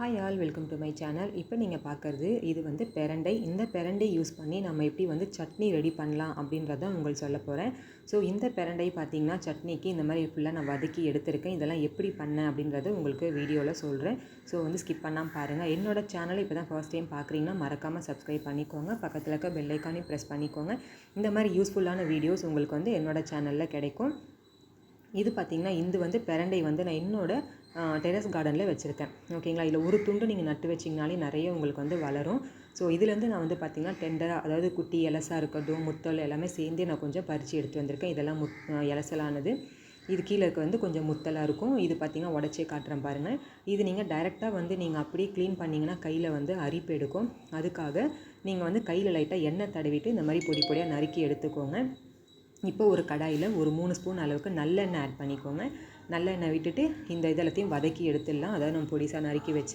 Hi all welcome to my channel இப்போ நீங்கள் பார்க்குறது இது வந்து பெரண்டை. இந்த பெரண்டை யூஸ் பண்ணி நம்ம எப்படி வந்து சட்னி ரெடி பண்ணலாம் அப்படின்றத உங்களுக்கு சொல்ல போகிறேன் ஸோ இந்த பெரண்டை பார்த்தீங்கன்னா சட்னிக்கு இந்த மாதிரி ஃபுல்லாக நான் வதக்கி எடுத்திருக்கேன். இதெல்லாம் எப்படி பண்ணேன் அப்படின்றத உங்களுக்கு வீடியோவில் சொல்கிறேன் ஸோ வந்து ஸ்கிப் பண்ணாமல் பாருங்கள் என்னோட சேனலை இப்போ தான் ஃபர்ஸ்ட் டைம் பார்க்குறீங்கன்னா மறக்காமல் சப்ஸ்கிரைப் பண்ணிக்கோங்க. பக்கத்தில் இருக்க பெல் ப்ரெஸ் பண்ணிக்கோங்க. இந்த மாதிரி யூஸ்ஃபுல்லான வீடியோஸ் உங்களுக்கு வந்து என்னோட சேனலில் கிடைக்கும். இது பார்த்திங்கன்னா இது வந்து பெரண்டை வந்து நான் என்னோட டெரஸ் கார்டனில் வச்சுருக்கேன். ஓகேங்களா இதில் ஒரு துண்டு நீங்கள் நட்டு வச்சிங்கனாலே நிறைய உங்களுக்கு வந்து வளரும். ஸோ இதுலேருந்து நான் வந்து பார்த்திங்கன்னா டெண்டராக அதாவது குட்டி எலசாக இருக்கட்டும் முத்தல் எல்லாமே சேர்ந்தே நான் கொஞ்சம் பறித்து எடுத்து வந்திருக்கேன். இதெல்லாம் முத் எலசலானது இது கீழே இருக்க வந்து கொஞ்சம் முத்தலாக இருக்கும். இது பார்த்திங்கன்னா உடச்சே காட்டுறேன் பாருங்கள் இது நீங்கள் டைரெக்டாக வந்து நீங்கள் அப்படியே க்ளீன் பண்ணிங்கன்னா கையில் வந்து அரிப்பு எடுக்கும். அதுக்காக நீங்கள் வந்து கையில் லைட்டாக எண்ணெய் தடவிட்டு இந்த மாதிரி பொடி பொடியாக நறுக்கி எடுத்துக்கோங்க. இப்போ ஒரு கடாயில் ஒரு மூணு ஸ்பூன் அளவுக்கு நல்லெண்ணெய் ஆட் பண்ணிக்கோங்க. நல்லெண்ணெய் விட்டுட்டு இந்த இது எல்லாத்தையும் வதக்கி எடுத்துடலாம். அதாவது நம்ம பொடிசாக நறுக்கி வச்ச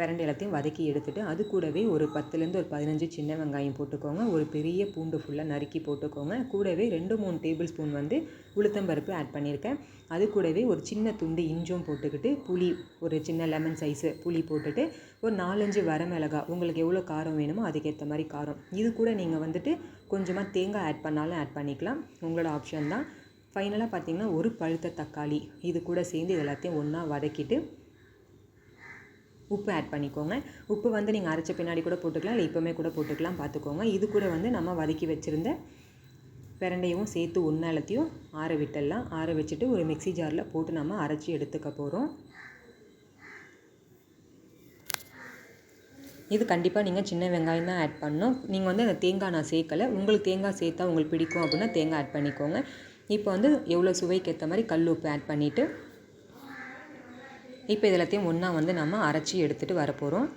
பிரண்டை எல்லாத்தையும் வதக்கி எடுத்துகிட்டு அது கூடவே ஒரு பத்துலேருந்து ஒரு பதினஞ்சு சின்ன வெங்காயம் போட்டுக்கோங்க. ஒரு பெரிய பூண்டு ஃபுல்லாக நறுக்கி போட்டுக்கோங்க. கூடவே ரெண்டு மூணு டேபிள் ஸ்பூன் வந்து உளுத்தம்பருப்பு ஆட் பண்ணியிருக்கேன். அது கூடவே ஒரு சின்ன துண்டு இஞ்சும் போட்டுக்கிட்டு புளி ஒரு சின்ன லெமன் சைஸு புளி போட்டுட்டு ஒரு நாலஞ்சு வரமிளகா உங்களுக்கு எவ்வளோ காரம் வேணுமோ அதுக்கேற்ற மாதிரி காரம். இது கூட நீங்கள் வந்துட்டு கொஞ்சமாக தேங்காய் ஆட் பண்ணாலும் ஆட் பண்ணிக்கலாம். உங்களோட ஆப்ஷன் தான். ஃபைனலாக பார்த்தீங்கன்னா ஒரு பழுத்த தக்காளி இது கூட சேர்ந்து இது எல்லாத்தையும் ஒன்றா வதக்கிட்டு உப்பு ஆட் பண்ணிக்கோங்க. உப்பு வந்து நீங்கள் அரைச்ச பின்னாடி கூட போட்டுக்கலாம் இல்லை இப்போமே கூட போட்டுக்கலாம் பார்த்துக்கோங்க இது கூட வந்து நம்ம வதக்கி வச்சுருந்த பிரண்டையும் சேர்த்து ஒன்றா ஆற விட்டுடலாம். ஆற வச்சுட்டு ஒரு மிக்சி ஜாரில் போட்டு நம்ம அரைச்சி எடுத்துக்க போகிறோம் இது கண்டிப்பாக நீங்கள் சின்ன வெங்காயம் தான் ஆட் பண்ணணும். நீங்கள் வந்து அந்த தேங்காய் நான் சேர்க்கலை. உங்களுக்கு தேங்காய் சேர்த்தா உங்களுக்கு பிடிக்கும் அப்படின்னா தேங்காய் ஆட் பண்ணிக்கோங்க. இப்போ வந்து எவ்வளோ சுவைக்கு ஏற்ற மாதிரி கல் உப்பு ஆட் பண்ணிவிட்டு இப்போ இது எல்லாத்தையும் ஒன்றா வந்து நம்ம அரைச்சி எடுத்துகிட்டு வரப்போகிறோம்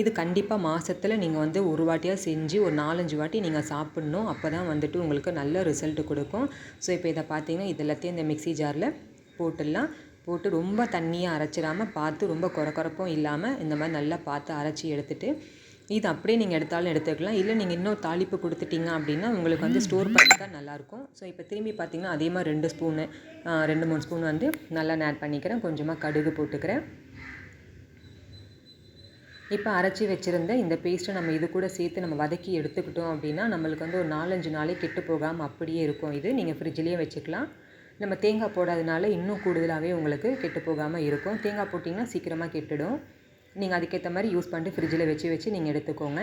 இது கண்டிப்பாக மாதத்தில் நீங்கள் வந்து ஒரு வாட்டியாக செஞ்சு ஒரு நாலஞ்சு வாட்டி நீங்கள் சாப்பிட்ணும். அப்போ தான் வந்துட்டு உங்களுக்கு நல்ல ரிசல்ட் கொடுக்கும். ஸோ இப்போ இதை பார்த்தீங்கன்னா இது எல்லாத்தையும் இந்த மிக்சி ஜாரில் போட்டுடலாம். போட்டு ரொம்ப தண்ணியாக அரைச்சிடாமல் பார்த்து ரொம்ப குறை குறப்பும் இல்லாமல் இந்த மாதிரி நல்லா பார்த்து அரைச்சி எடுத்துகிட்டு இது அப்படியே நீங்கள் எடுத்தாலும் எடுத்துக்கலாம். இல்லை நீங்கள் இன்னும் தாளிப்பு கொடுத்துட்டீங்க அப்படின்னா உங்களுக்கு வந்து ஸ்டோர் பண்ணிட்டா நல்லாயிருக்கும். ஸோ இப்போ திரும்பி பார்த்தீங்கன்னா அதே மாதிரி ரெண்டு ஸ்பூனு ரெண்டு மூணு ஸ்பூன் வந்து நல்லா ஆட் பண்ணிக்கிறேன். கொஞ்சமாக கடுகு போட்டுக்கிறேன். இப்போ அரைச்சி வச்சுருந்த இந்த பேஸ்ட்டை நம்ம இது கூட சேர்த்து நம்ம வதக்கி எடுத்துக்கிட்டோம் அப்படின்னா நம்மளுக்கு வந்து ஒரு நாலஞ்சு நாளே கெட்டு போகாமல் அப்படியே இருக்கும் இது. நீங்கள் ஃப்ரிட்ஜ்லேயே வச்சுக்கலாம். நம்ம தேங்காய் போடாதனால இன்னும் கூடுதலாகவே உங்களுக்கு கெட்டு போகாமல் இருக்கும். தேங்காய் போட்டிங்கன்னா சீக்கிரமாக கெட்டுடும். நீங்கள் அதுக்கேற்ற மாதிரி யூஸ் பண்ணிட்டு ஃப்ரிட்ஜில் வச்சு வச்சு நீங்கள் எடுத்துக்கோங்க.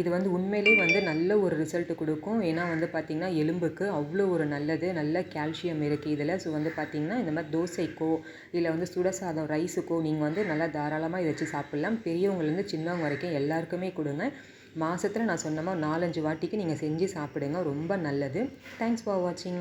இது வந்து உண்மையிலே வந்து நல்ல ஒரு ரிசல்ட் கொடுக்கும். ஏன்னா வந்து பார்த்திங்கன்னா எலும்புக்கு அவ்வளோ ஒரு நல்லது. நல்ல கால்சியம் இருக்குது இதில். ஸோ வந்து பார்த்திங்கன்னா இந்த மாதிரி தோசைக்கோ இல்லை வந்து சுட சாதம் ரைஸுக்கோ நீங்கள் வந்து நல்லா தாராளமாக இதை வச்சு சாப்பிட்லாம். பெரியவங்கலேருந்து சின்னவங்க வரைக்கும் எல்லாருக்குமே கொடுங்க. மாதத்தில் நான் சொன்னமாக நாலஞ்சு வாட்டிக்கு நீங்கள் செஞ்சு சாப்பிடுங்க. ரொம்ப நல்லது. தேங்க்ஸ் ஃபார் வாட்சிங்